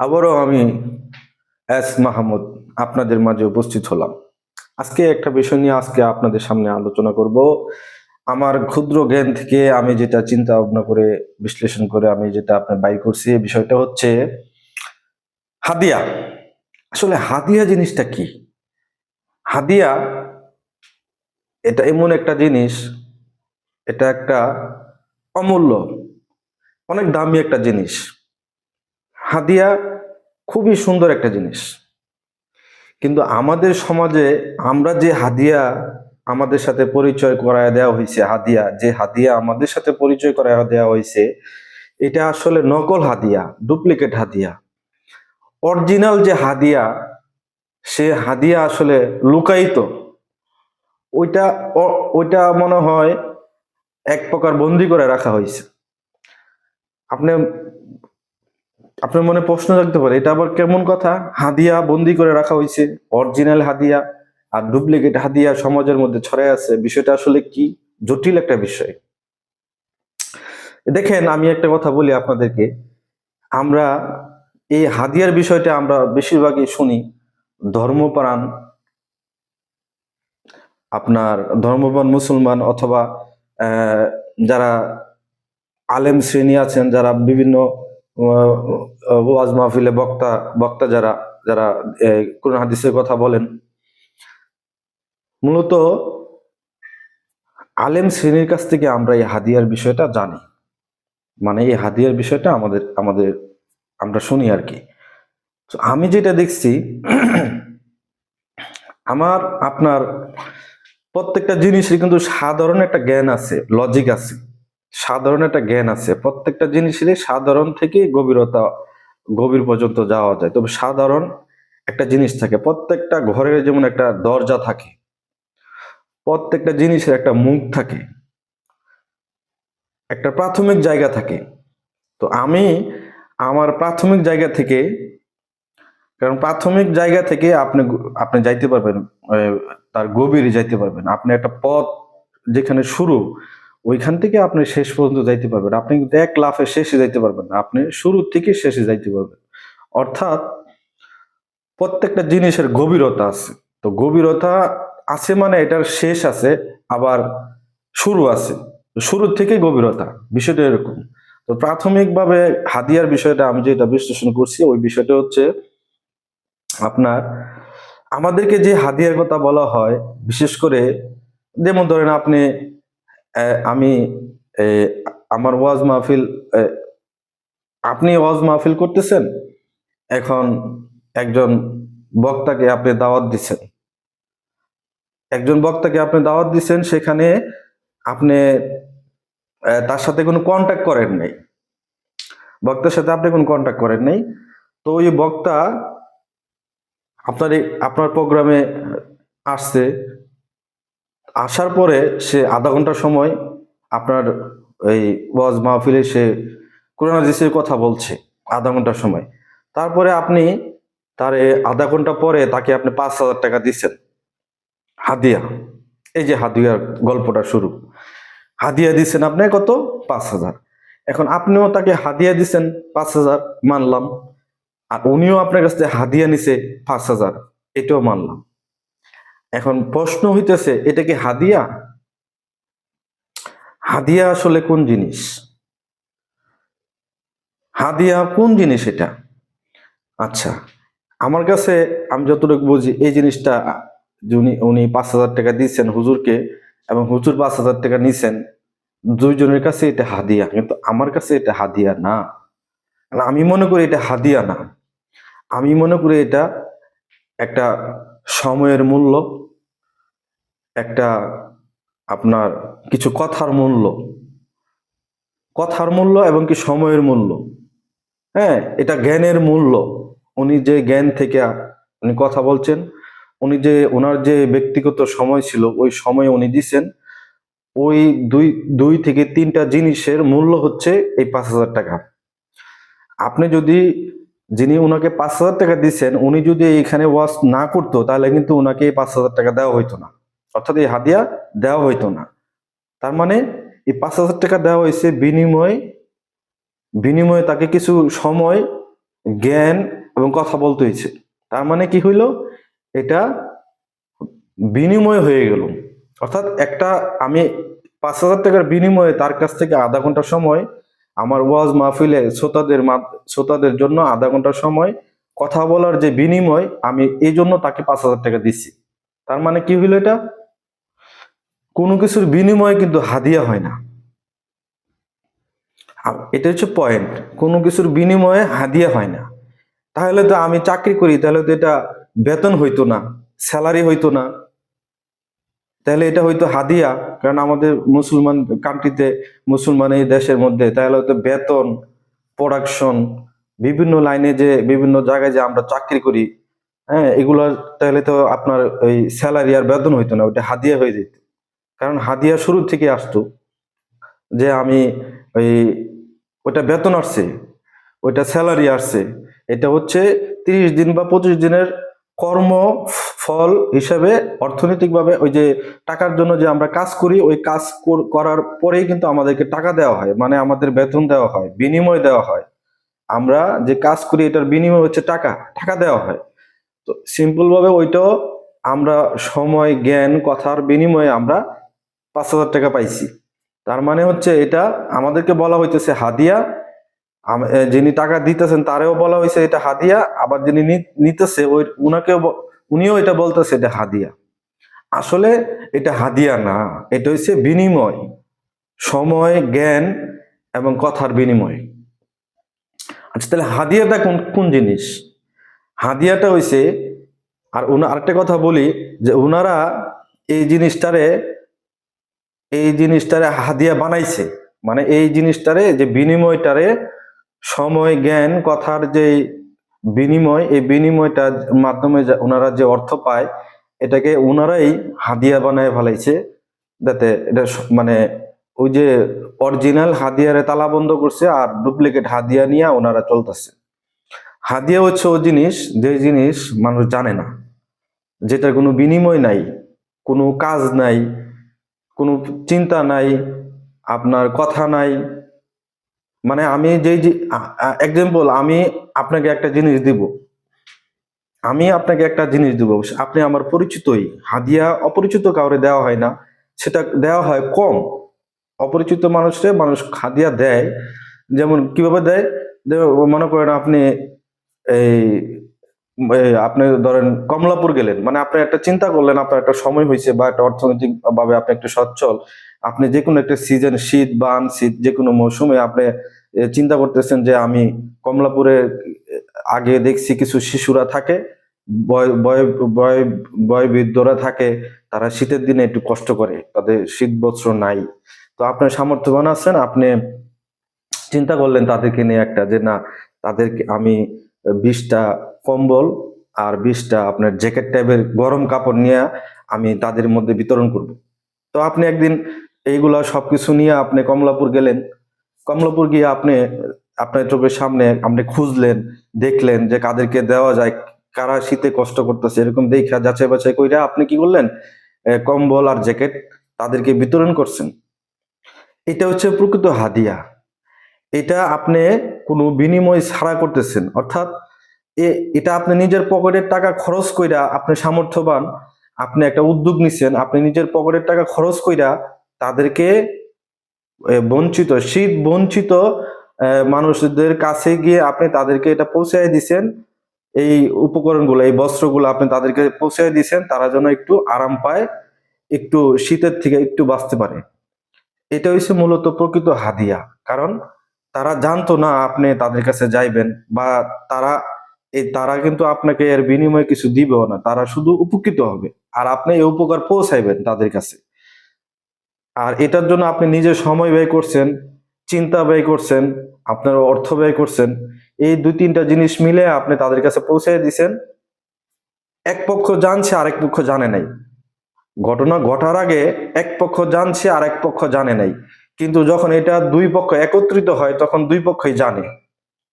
আবারও আমি এস মাহমুদ আপনাদের মাঝে উপস্থিত হলাম। আজকে একটা বিষয় নিয়ে আজকে আপনাদের সামনে আলোচনা করব। আমার ক্ষুদ্র জ্ঞান থেকে আমি যেটা চিন্তা ভাবনা করে, বিশ্লেষণ করে আমি যেটা আপনার বাই করছি বিষয়টা হচ্ছে হাদিয়া। আসলে হাদিয়া জিনিসটা কি? হাদিয়া এটা এমন একটা জিনিস, এটা একটা অমূল্য, অনেক দামি একটা জিনিস। হাদিয়া খুবই সুন্দর একটা জিনিস। কিন্তু আমাদের সমাজে আমরা যে হাদিয়া আমাদের সাথে পরিচয় করায় দেওয়া হয়েছে হাদিয়া, যে হাদিয়া আমাদের সাথে পরিচয় করায় দেওয়া হয়েছে এটা আসলে নকল হাদিয়া ডুপ্লিকেট হাদিয়া। অরিজিনাল যে হাদিয়া, সে হাদিয়া আসলে লুকায়িত। ওইটা ওইটা মনে হয় এক প্রকার বন্দি করে রাখা হয়েছে আপনি আপনার মনে প্রশ্ন জাগতে পারে, এটা আবার কেমন কথা? হাদিয়া বন্দি করে রাখা হয়েছে অরিজিনাল হাদিয়া আর ডুপ্লিকেট হাদিয়া সমাজের মধ্যে ছড়ায় আছে, বিষয়টা আসলে কি? জটিল একটা বিষয়। দেখেন, আমি একটা কথা বলি আপনাদেরকে। আমরা এই হাদিয়ার বিষয়টা আমরা বেশিরভাগই শুনি, ধর্মপ্রাণ, আপনার ধর্মপ্রাণ মুসলমান অথবা যারা আলেম শ্রেণি আছেন, যারা বিভিন্ন ওয়াজ মাহফিলে বক্তা বক্তা যারা যারা কোরআন হাদিসের কথা বলেন। মূলত আলেম শ্রেণির কাছ থেকে আমরা এই হাদিয়ার বিষয়টা জানি। মানে এই হাদিয়ার বিষয়টা আমাদের আমাদের, আমরা শুনি আর কি। আমি যেটা দেখছি, আমার, আপনার প্রত্যেকটা জিনিসের কিন্তু সাধারণ একটা জ্ঞান আছে লজিক আছে। সাধারণ একটা জ্ঞান আছে। প্রত্যেকটা জিনিসেরই সাধারণ থেকে গভীরতা, গভীর পর্যন্ত যাওয়া যায়। তবে সাধারণ একটা জিনিস থাকে, প্রত্যেকটা ঘরের যেমন একটা দরজা থাকে, প্রত্যেকটা জিনিসের একটা মুখ থাকে, একটা প্রাথমিক জায়গা থাকে। তো আমি আমার প্রাথমিক জায়গা থেকে, কারণ প্রাথমিক জায়গা থেকে আপনি আপনি যাইতে পারবেন তার গভীরে যাইতে পারবেন। আপনি একটা পথ যেখানে শুরু ওইখান থেকে আপনি শেষ পর্যন্ত যাইতে পারবেন। আপনি কিন্তু এক লাফে শেষে যাইতে পারবেন না। আপনি শুরু থেকে শেষে যাইতে পারবেন। অর্থাৎ প্রত্যেকটা জিনিসের গভীরতা আছে। তো গভীরতা আছে মানে এটার শেষ আছে, আবার শুরু আছে। শুরু থেকে গভীরতা, বিষয়টা এরকম। তো প্রাথমিকভাবে হাদিয়ার বিষয়টা আমি যেটা বিশ্লেষণ করছি, ওই বিষয়টা হচ্ছে আপনার, আমাদেরকে যে হাদিয়ার কথা বলা হয়, বিশেষ করে যেমন ধরেন আপনি আমি আমার ওয়াজ মাহফিল আপনি ওয়াজ মাহফিল করতেছেন? এখন একজন বক্তাকে আপনি দাওয়াত দিচ্ছেন। একজন বক্তাকে আপনি দাওয়াত দিচ্ছেন, সেখানে আপনি তার সাথে কোনো কন্ট্যাক্ট করেন নাই। বক্তার সাথে আপনি কোনো কন্ট্যাক্ট করেন নাই। তো ওই বক্তা আপনার আপনার প্রোগ্রামে আসছে। আসার পরে সে আধা ঘণ্টা সময় আপনার এই ওয়াজ মাহফিলে সে কোরআন হাদিসের কথা বলছে, আধা ঘণ্টা সময়। তারপরে আপনি তার আধা ঘণ্টা পরে তাকে আপনি পাঁচ হাজার টাকা দিচ্ছেন। হাদিয়া, এই যে হাদিয়ার গল্পটা শুরু। হাদিয়া দিচ্ছেন আপনি কত? পাঁচ হাজার। এখন আপনিও তাকে হাদিয়া দিচ্ছেন পাঁচ হাজার, মানলাম। আর উনিও আপনার কাছ থেকে হাদিয়া নিছে পাঁচ হাজার, এটাও মানলাম। এখন প্রশ্ন হইতেছে, এটা কি হাদিয়া? হাদিয়া আসলে কোন জিনিস? হাদিয়া কোন জিনিস এটা? আচ্ছা আমার কাছে, আমি যতটুকু বুঝি, এই জিনিসটা যে উনি পাঁচ হাজার টাকা দিচ্ছেন হুজুরকে, এবং হুজুর পাঁচ হাজার টাকা নিছেন, দুইজনের কাছে এটা হাদিয়া, কিন্তু আমার কাছে এটা হাদিয়া না। আমি মনে করি এটা হাদিয়া না। আমি মনে করি এটা একটা সময়ের মূল্য একটা আপনার কিছু কথার মূল্য। কথার মূল্য এবং কি সময়ের মূল্য। হ্যাঁ এটা জ্ঞানের মূল্য। উনি যে জ্ঞান থেকে উনি কথা বলছেন, উনি যে ওনার যে ব্যক্তিগত সময় ছিল, ওই সময় উনি দিছেন, ওই দুই দুই থেকে তিনটা জিনিসের মূল্য হচ্ছে এই পাঁচ হাজার টাকা। আপনি যদি, যিনি ওনাকে পাঁচ হাজার টাকা দিচ্ছেন উনি যদি এখানে ওয়াশ না করতো, তাহলে কিন্তু ওনাকে এই পাঁচ হাজার টাকা দেওয়া হইতো না। অর্থাৎ এই হাদিয়া দেওয়া হইতো না। তার মানে এই পাঁচ হাজার টাকা দেওয়া হয়েছে বিনিময়, বিনিময়ে তাকে কিছু সময়, জ্ঞান এবং কথা বলতে হয়েছে। তার মানে কি হইল? এটা বিনিময় হয়ে গেল। অর্থাৎ একটা আমি পাঁচ হাজার টাকার বিনিময়ে তার কাছ থেকে আধা ঘণ্টা সময়, আমার ওয়াজ মাহফিলে শ্রোতাদের শ্রোতাদের জন্য আধা ঘণ্টা সময় কথা বলার যে বিনিময়, আমি এই জন্য তাকে পাঁচ হাজার টাকা দিচ্ছি তার মানে কি হইল এটা? কোনো কিছুর বিনিময়ে কিন্তু হাদিয়া হয় না। এটা হচ্ছে পয়েন্ট কোনো কিছুর বিনিময়ে হাদিয়া হয় না। তাহলে তো আমি চাকরি করি, তাহলে তো এটা বেতন হইতো না স্যালারি হইতো না। তাহলে এটা হয়তো হাদিয়া, কারণ আমাদের মুসলমান কান্ট্রিতে মুসলমান এই দেশের মধ্যে, তাহলে হয়তো বেতন প্রোডাকশন বিভিন্ন লাইনে যে, বিভিন্ন জায়গায় যে আমরা চাকরি করি হ্যাঁ এগুলো তাহলে তো আপনার ওই স্যালারি আর বেতন হইতো না, ওইটা হাদিয়া হয়ে যেত। কারণ হাদিয়া শুরু থেকে আসতো যে আমি ওই ওইটা বেতন আসছে, ওইটা স্যালারি আসছে, এটা হচ্ছে তিরিশ দিন বা পঁচিশ দিনের কর্ম ফল হিসাবে অর্থনৈতিকভাবে ওই যে টাকার জন্য যে আমরা কাজ করি, ওই কাজ কর- করার পরেই কিন্তু আমাদেরকে টাকা দেওয়া হয় মানে আমাদের বেতন দেওয়া হয়, বিনিময় দেওয়া হয়। আমরা যে কাজ করি এটার বিনিময় হচ্ছে টাকা টাকা দেওয়া হয়। তো সিম্পলভাবে ওইটাও আমরা সময়, জ্ঞান, কথার বিনিময়ে আমরা পাঁচ হাজার টাকা পাইছি। তার মানে হচ্ছে এটা আমাদেরকে বলা হইতেছে হাদিয়া। যিনি টাকা দিতেছেন তারেও বলা হয়েছে এটা হাদিয়া, আবার যিনি নিতেছে ওই উনাকেও ব- উনিও এটা বলতেছে এটা হাদিয়া। আসলে এটা হাদিয়া না, এটা হচ্ছে বিনিময়। সময়, জ্ঞান এবং কথার বিনিময়। আচ্ছা তাহলে হাদিয়াটা কোন কোন জিনিস? হাদিয়াটা হইছে, আর উনা আরেকটা কথা বলি, যে উনারা এই জিনিসটারে এই জিনিসটারে হাদিয়া বানাইছে। মানে এই জিনিসটারে যে বিনিময়টারে সময়, জ্ঞান, কথার যে বিনিময়, এই বিনিময়টার মাধ্যমে ওনারা যে অর্থ পায়, এটাকে ওনারাই হাদিয়া বানায় ফেলাইছে। যাতে এটা মানে ওই যে অরিজিনাল হাদিয়ারে তালা বন্ধ করছে আর ডুপ্লিকেট হাদিয়া নিয়ে ওনারা চলতেছে। হাদিয়া হচ্ছে ও জিনিস, যে জিনিস মানুষ জানে না। যেটার কোনো বিনিময় নাই, কোনো কাজ নাই কোনো চিন্তা নাই, আপনার কথা নাই। মানে আমি যেই এক্সাম্পল আমি আপনাকে একটা জিনিস দিব। আমি আপনাকে একটা জিনিস দিব। আপনি আমার পরিচিতই। হাদিয়া অপরিচিত কাউরে দেওয়া হয় না। সেটা দেওয়া হয় কম। অপরিচিত মানুষকে মানুষ হাদিয়া দেয়। যেমন কীভাবে দেয়? মনে করেন আপনি এই আপনি ধরেন কমলাপুর গেলেন মানে আপনি একটা চিন্তা করলেন, আপনার একটা সময় হয়েছে বা একটা অর্থনৈতিক ভাবে আপনি একটু সচ্ছল, আপনি যে কোনো একটা সিজন শীত বা আনশীত যে কোনো মৌসুমে আপনি চিন্তা করতেছেন যে আমি কমলাপুরে আগে দেখছি কিছু শিশুরা থাকে বয়বৃদ্ধরা থাকে, তারা শীতের দিনে একটু কষ্ট করে, তাদের শীত বস্ত্র নাই। তো আপনার সামর্থ্যবান আছেন, আপনি চিন্তা করলেন তাদেরকে নিয়ে একটা, যে না, তাদেরকে আমি বিশটা কম্বল আর বিশটা আপনার জ্যাকেট টাইপের গরম কাপড় নিয়ে আমি তাদের মধ্যে বিতরণ করব। তো আপনি একদিন এইগুলা সবকিছু নিয়ে আপনি কমলাপুর গেলেন। কমলাপুর গিয়ে আপনি, আপনার চোখের সামনে আপনি খুঁজলেন, দেখলেন যে কাদেরকে দেওয়া যায়, কারা শীতে কষ্ট করতেছে, এরকম দেখা যাচাই বাছাই কইরা আপনি কি করলেন? কম্বল আর জ্যাকেট তাদেরকে বিতরণ করছেন। এটা হচ্ছে প্রকৃত হাদিয়া। এটা আপনি কোনো বিনিময় ছাড়া করতেছেন। অর্থাৎ এটা আপনি নিজের পকেটের টাকা খরচ কইরা আপনি সামর্থ্যবান, আপনি একটা উদ্যোগ নিছেন, আপনি নিজের পকেটের টাকা খরচ কইরা তাদেরকে বঞ্চিত, শীত বঞ্চিত মানুষদের কাছে গিয়ে আপনি তাদেরকে এটা পৌঁছায় দিছেন। এই উপকরণগুলো, এই বস্ত্রগুলো আপনি তাদেরকে পৌঁছায় দিছেন, তারা যেন একটু আরাম পায়, একটু শীতের থেকে একটু বাঁচতে পারে। এটা হচ্ছে মূলত প্রকৃত হাদিয়া, কারণ তারা জানতো না আপনি তাদের কাছে যাইবেন বা তারা এই তারা কিন্তু আপনাকে এর বিনিময়ে কিছু দিবেও না, তারা শুধু উপকৃত হবে। আর আপনি এই উপকার পৌঁছাইবেন তাদের কাছে। আর এটার জন্য আপনি নিজে সময় ব্যয় করছেন, চিন্তা ব্যয় করছেন, আপনার অর্থ ব্যয় করছেন, এই দুই তিনটা জিনিস মিলে আপনি তাদের কাছে পৌঁছে দিছেন। এক পক্ষ জানছে, আরেক পক্ষ জানে নাই। ঘটনা ঘটার আগে এক পক্ষ জানছে আর এক পক্ষ জানে নাই। কিন্তু যখন এটা দুই পক্ষ একত্রিত হয়, তখন দুই পক্ষই জানে।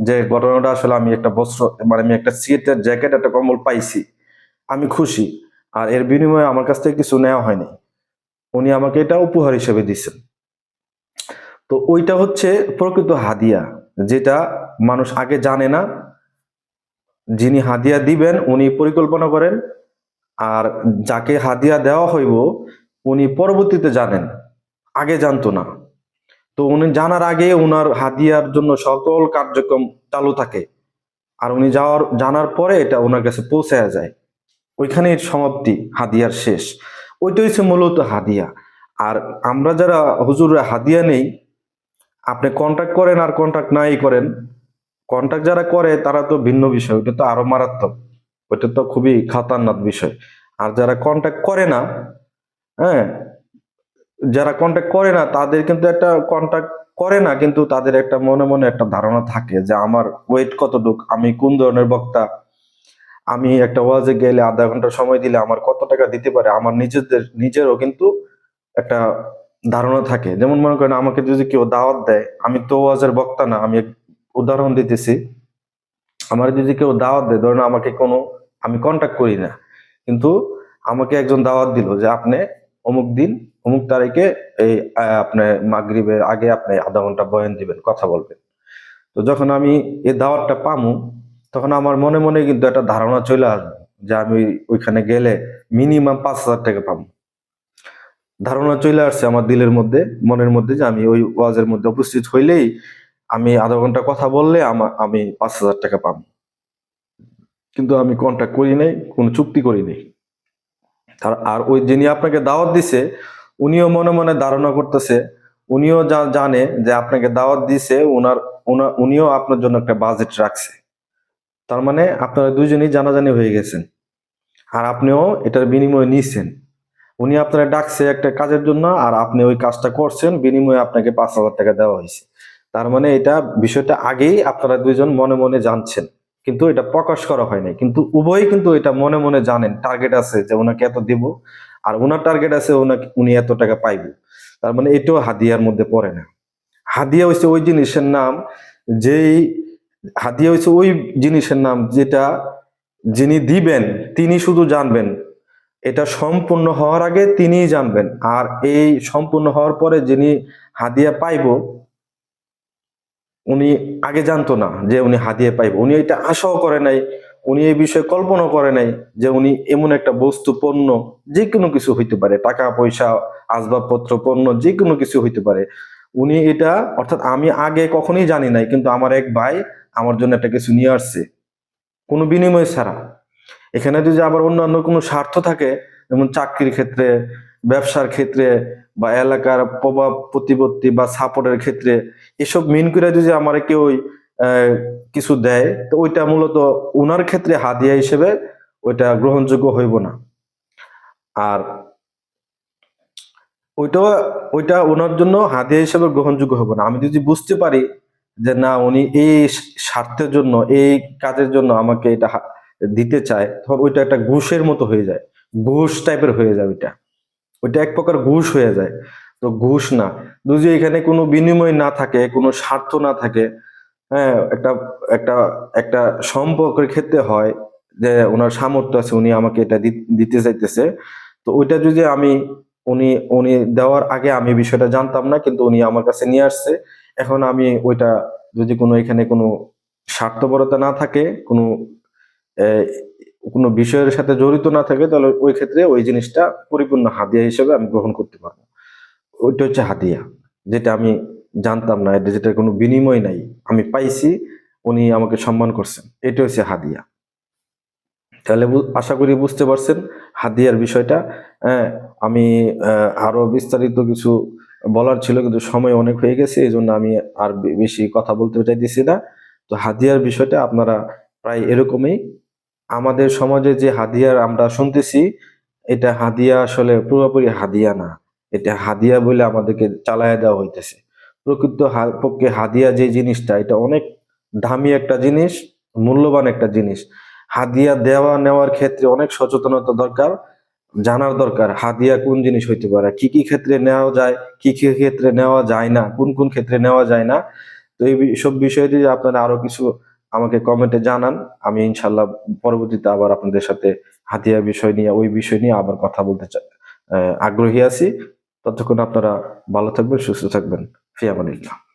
যে ঘটনাটা আসলে আমি একটা বস্ত্র মানে আমি একটা সিটের জ্যাকেট, একটা কম্বল পাইছি। আমি খুশি। আর এর বিনিময়ে আমার কাছ থেকে কিছু নেওয়া হয়নি। উনি আমাকে এটা উপহার হিসেবে দিচ্ছেন তো ওইটা হচ্ছে প্রকৃত হাদিয়া, যেটা মানুষ আগে জানে না। যিনি হাদিয়া দিবেন, উনি পরিকল্পনা করেন। আর যাকে হাদিয়া দেওয়া হইব, উনি পরবর্তীতে জানেন। আগে জানতো না। তো উনি জানার আগে ওনার হাদিয়ার জন্য সকল কার্যক্রম চালু থাকে। আর উনি যাওয়ার, জানার পরে এটা ওনার কাছে পৌঁছায়া যায়। ওইখানেই সমাপ্তি হাদিয়ার শেষ। ওইটা হচ্ছে মূলত হাদিয়া আর আমরা যারা হুজুররা হাদিয়া নেই, আপনি কন্ট্যাক্ট করেন আর কন্ট্যাক্ট নাই করেন কন্ট্যাক্ট যারা করে তারা তো ভিন্ন বিষয় ওটা তো আরও মারাত্মক। ওইটা তো খুবই খাতারনাক বিষয়। আর যারা কন্ট্যাক্ট করে না হ্যাঁ যারা কন্ট্যাক্ট করে না, তাদের কিন্তু একটা কন্ট্যাক্ট করে না, কিন্তু তাদের একটা মনে মনে একটা ধারণা থাকে যে আমার ওয়েট কতটুক, আমি কোন ধরনের বক্তা, আমি একটা ওয়াজে গেলে আধা ঘণ্টা সময় দিলে আমার কত টাকা দিতে পারে, আমার নিজেদের, নিজেরও কিন্তু একটা ধারণা থাকে। যেমন মনে করেন আমাকে যদি কেউ দাওয়াত দেয়, আমি তো ওয়াজের বক্তা না, আমি উদাহরণ দিতেছি, আমার যদি কেউ দাওয়াত দেয়, ধরেন আমাকে কোনো, আমি কন্ট্যাক্ট করি না, কিন্তু আমাকে একজন দাওয়াত দিল যে আপনি অমুক দিন, অমুক তারিখে এই আপনার মাগরিবের আগে আপনি আধা ঘণ্টা বয়ান দিবেন, কথা বলবেন। তো যখন আমি এই দাওয়াতটা পামু, তখন আমার মনে মনে কিন্তু একটা ধারণা চলে আসবে যে আমি ওইখানে গেলে মিনিমাম পাঁচ হাজার টাকা পাবো ধারণা চলে আসছে আমার দিলের মধ্যে, মনের মধ্যে যে আমি ওই ওয়াজের মধ্যে উপস্থিত হইলেই আমি আধা ঘণ্টা কথা বললে আমা- আমি পাঁচ হাজার টাকা পাবো কিন্তু আমি কন্ট্যাক্ট করি নাই, কোনো চুক্তি করি নাই। আর ওই যিনি আপনাকে দাওয়াত দিছে, উনিও মনে মনে ধারণা করতেছে, উনিও যা জানে যে আপনাকে দাওয়াত দিছে ওনার ওনা- উনিও আপনার জন্য একটা বাজেট রাখছে। তার মানে আপনারা দুজনেই জানাজানি হয়ে গেছেন। আর আপনিও এটার বিনিময়ে নিছেন। উনি আপনারা ডাকছে একটা কাজের জন্য আর আপনি ওই কাজটা করছেন, বিনিময়ে আপনাকে পাঁচ হাজার টাকা দেওয়া হয়েছে। তার মানে এটা বিষয়টা আগেই আপনারা দুইজন মনে মনে জানছেন। কিন্তু এটা প্রকাশ করা হয় নাই। কিন্তু উভয়ই কিন্তু এটা মনে মনে জানেন টার্গেট আছে যে ওনাকে এত দিব, আর ওনার টার্গেট আছে ওনাকে, উনি এত টাকা পাইব। তার মানে এটাও হাদিয়ার মধ্যে পড়ে না। হাদিয়া হচ্ছে ওই জিনিসের নাম, যেই, হাদিয়া হচ্ছে ওই জিনিসের নাম যেটা যিনি দিবেন, তিনি শুধু জানবেন। এটা সম্পূর্ণ হওয়ার আগে তিনিই জানবেন। আর এই সম্পূর্ণ হওয়ার পরে যিনি হাদিয়া পাইব উনি আগে জানতো না যে উনি হাতিয়ে পাইব। উনি এটা আশাও করে নাই, উনি এই বিষয়ে কল্পনা করে নাই যে উনি এমন একটা বস্তু, পণ্য যে কোনো কিছু হইতে পারে, টাকা, পয়সা, আসবাবপত্র, পণ্য যে কোনো কিছু হইতে পারে। উনি এটা, অর্থাৎ আমি আগে কখনোই জানি নাই, কিন্তু আমার এক ভাই আমার জন্য একটা কিছু নিয়ে আসছে, কোনো বিনিময় ছাড়া। এখানে যদি আবার অন্যান্য কোনো স্বার্থ থাকে, যেমন চাকরির ক্ষেত্রে ব্যবসার ক্ষেত্রে বা এলাকার প্রভাব, প্রতিপত্তি বা সাপোর্টের ক্ষেত্রে এসব মিন করে যদি আমার কেউ কিছু দেয়, তো ওইটা মূলত উনার ক্ষেত্রে হাদিয়া হিসেবে ওইটা গ্রহণযোগ্য হইব না। আর ওইটা ওইটা ওনার জন্য হাদিয়া হিসেবে গ্রহণযোগ্য হবে না। আমি যদি বুঝতে পারি যে না, উনি এই স্বার্থের জন্য, এই কাজের জন্য আমাকে এটা দিতে চায়, তখন ওইটা একটা ঘুষের মতো হয়ে যায়। ঘুষ টাইপের হয়ে যায় ওইটা। ওইটা এক প্রকার ঘুষ হয়ে যায়। তো ঘুষ না। যদি এখানে কোনো বিনিময় না থাকে, কোনো স্বার্থ না থাকে হ্যাঁ একটা একটা একটা সম্পর্কের ক্ষেত্রে হয় যে ওনার সামর্থ্য আছে, উনি আমাকে এটা দিতে চাইতেছে। তো ওইটা যদি আমি, উনি উনি দেওয়ার আগে আমি বিষয়টা জানতাম না, কিন্তু উনি আমার কাছে নিয়ে আসছে। এখন আমি ওইটা যদি কোনো এখানে কোনো স্বার্থপরতা না থাকে, কোনো কোনো বিষয়ের সাথে জড়িত না থাকে, তাহলে ওই ক্ষেত্রে ওই জিনিসটা পরিপূর্ণ হাদিয়া হিসেবে আমি গ্রহণ করতে পারব। ওইটা হচ্ছে হাদিয়া, যেটা আমি জানতাম না এটা যেটা কোনো বিনিময় নাই। আমি পাইছি, উনি আমাকে সম্মান করছেন। এটা হচ্ছে হাদিয়া। তাহলে আশা করি বুঝতে পারছেন হাদিয়ার বিষয়টা। হ্যাঁ আমি আরও বিস্তারিত কিছু বলার ছিল, কিন্তু সময় অনেক হয়ে গেছে এই জন্য আমি আর বেশি কথা বলতে চাইতেছি না। তো হাদিয়ার বিষয়টা আপনারা প্রায় এরকমই আমাদের সমাজে যে হাদিয়ার আমরা শুনতেছি, এটা হাদিয়া আসলে পুরোপুরি হাদিয়া না। এটা হাদিয়া বলে আমাদেরকে চালায় দেওয়া হইতেছে। প্রকৃত পক্ষে হাদিয়া যে জিনিসটা, এটা অনেক দামি একটা জিনিস, মূল্যবান একটা জিনিস। হাদিয়া দেওয়া নেওয়ার ক্ষেত্রে অনেক সচেতনতা দরকার, জানার দরকার হাদিয়া কোন জিনিস হইতে পারে, কি কি ক্ষেত্রে নেওয়া যায়, কি কি ক্ষেত্রে নেওয়া যায় না, কোন কোন ক্ষেত্রে নেওয়া যায় না। তো এই সব বিষয়ে যদি আপনারা আরও কিছু আমাকে কমেন্টে জানান। আমি ইনশাল্লাহ পরবর্তীতে আবার আপনাদের সাথে হাতিয়া বিষয় নিয়ে, ওই বিষয় নিয়ে আবার কথা বলতে আগ্রহী আছি। ততক্ষণ আপনারা ভালো থাকবেন, সুস্থ থাকবেন। ফিয়ামানিল্লাহ।